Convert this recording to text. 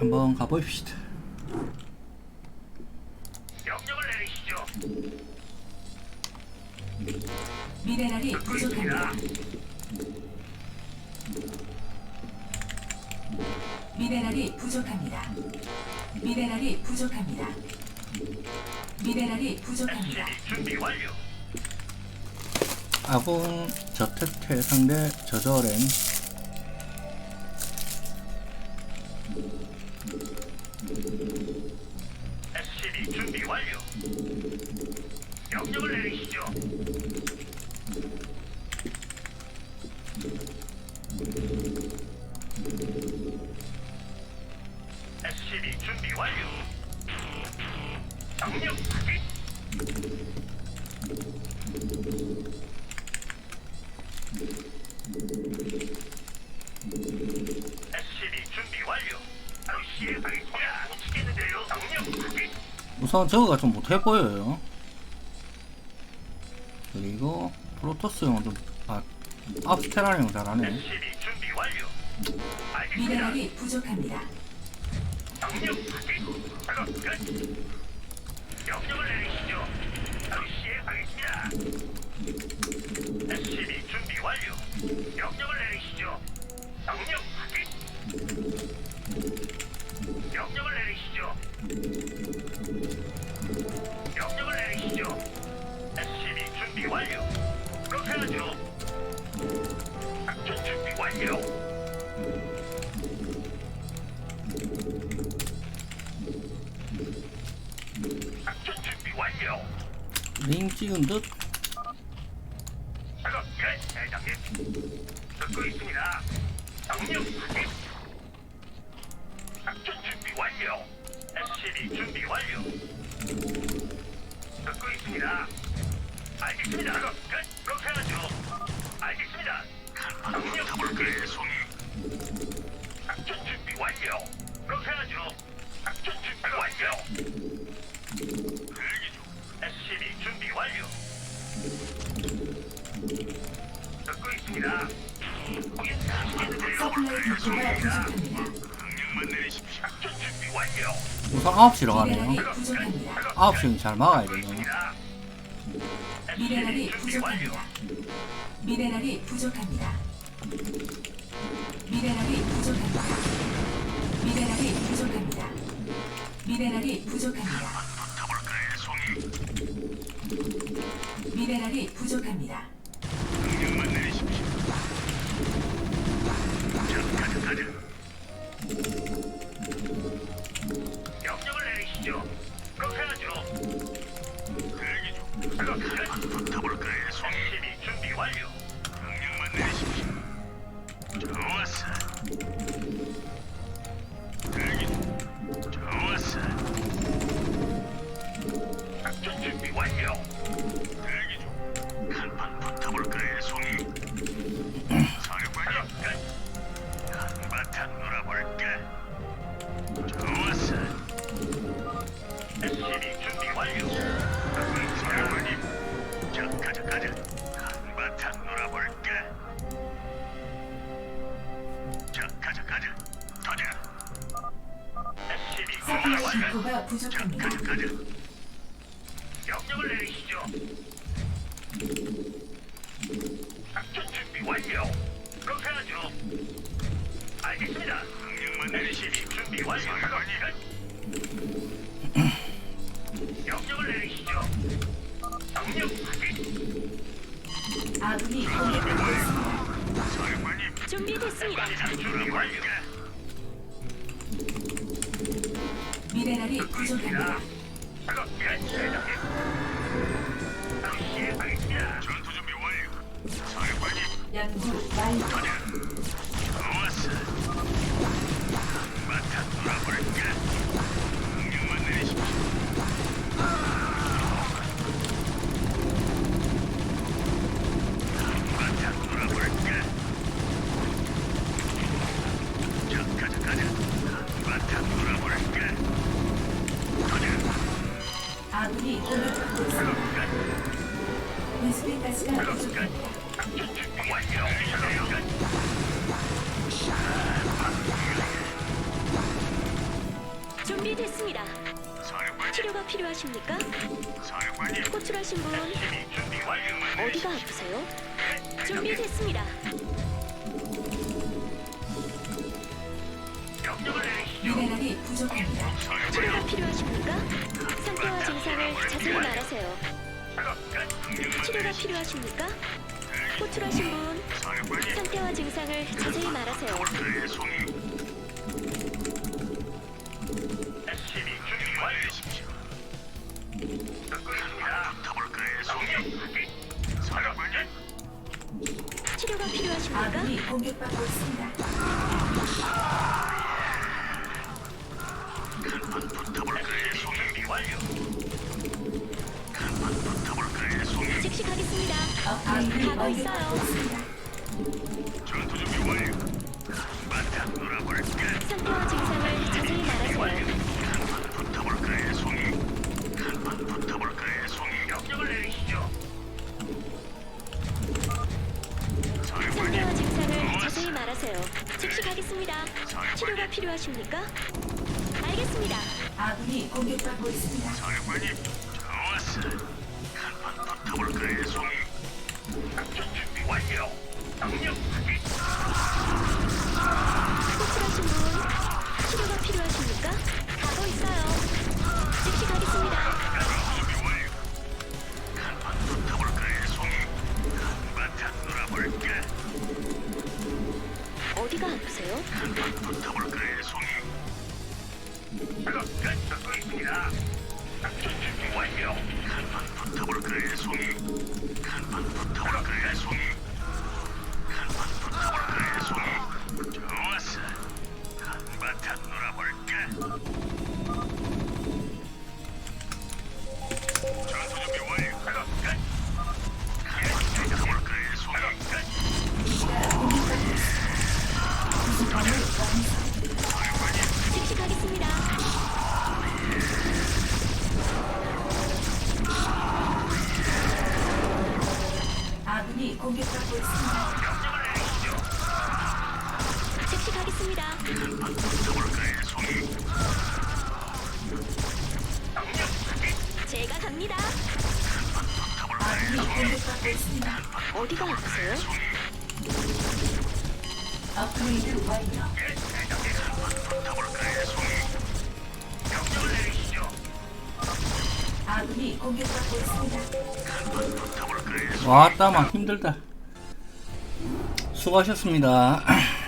한번 가봅시다. 명령을 내리시죠. 미네랄이 부족합니다. 미네랄이 부족합니다. 미네랄이 부족합니다. 미네랄이 부족합니다. 준비 완료. 아군 저택태 상대 저저램 명령을 내리시죠. 우선 저거가 좀 못해 보여요. 그리고 프로토스용은 좀 아, 압스테라용 잘하네. 미네랄이 부족합니다. 명령을 내리시죠. 링 찍은 듯 준비 완료. SCB 준비 완료. 듣고 있습니다. 알겠습니다. 작업 끝. 그렇게 하죠. 알겠습니다. 명령 확인. 송이. 작전 준비 완료. 그렇게 하죠. 작전 준비 완료. 우선 9시로 가네요. 미네랄이 부족합니다. 9시는 잘 막아야. 있습니다. 미네랄이. 부족합니다. 미네랄이 부족합니다. 미네랄이 부족합니다. 미네랄이 부족합니다. 미네랄이 부족합니다. 타볼까요, 송이? 미네랄이 부족합니다. 가자. 명령을 내리시죠. 가자. 한바탕 놀아볼까? 자 가자 가자. 가자. 완료. 디포가 자 부족합니다. 가자 가자. 명령을 내리시죠. 작전 준비 완료. 그렇게 하죠. 알겠습니다. 명령만 내리시기 준비 완료. 명령을 내리시죠. 아군이 준비됐습니다. 미네랄이 부족합니다. 전투 준비 완료. 사령관님, 연구 완료. 좋았어. 준비됐습니다. 치료가 필요하십니까? 호출하신 분. 어디가 아프세요? 준비됐습니다. 미네랄이 부족합니다. 치료가. 필요하십니까? 상태와 증상을 자세히 말하세요. 치료가. 필요하십니까? 호출하신 분. 상태와 증상을 자세히 말하세요. 치료가 필요하십니까? 아군이 공격받고 있습니다. 간판 붙어볼까요, 송이? 준비 완료. 간판 붙어볼까요, 송이? 즉시 가겠습니다. 업그레이드 가고 완료받고 있어요. 있습니다. 전투 준비 완료. 바탕 놀아볼까? 상태와 증상을 자세히 말하세요. 간판 붙어볼까요, 송이? 간판 붙어볼까요, 송이? 명령을 내리시죠. 상태와 사령관님. 증상을 자세히 말하세요. 즉시 가겠습니다. 치료가 필요하십니까? 아군이 공격받고 있습니다. 사령관님, 좋았어. 간판 붙어볼까요, 송이? 작전 준비 완료. 명령 작업 끝 듣고 있습니다. 작전 준비 완료. 간판 붙어볼까요, 송이? 간판 붙어볼까요, 송이? 간판 붙어볼까요, 송이? 좋았어. 한바탕 공격받고 있습니다. 즉시 가겠습니다. 제가 갑니다. 아군이 공격받고 있습니다. 어디가 아프세요? 업그레이드 완료. 왔다 막 힘들다. 수고하셨습니다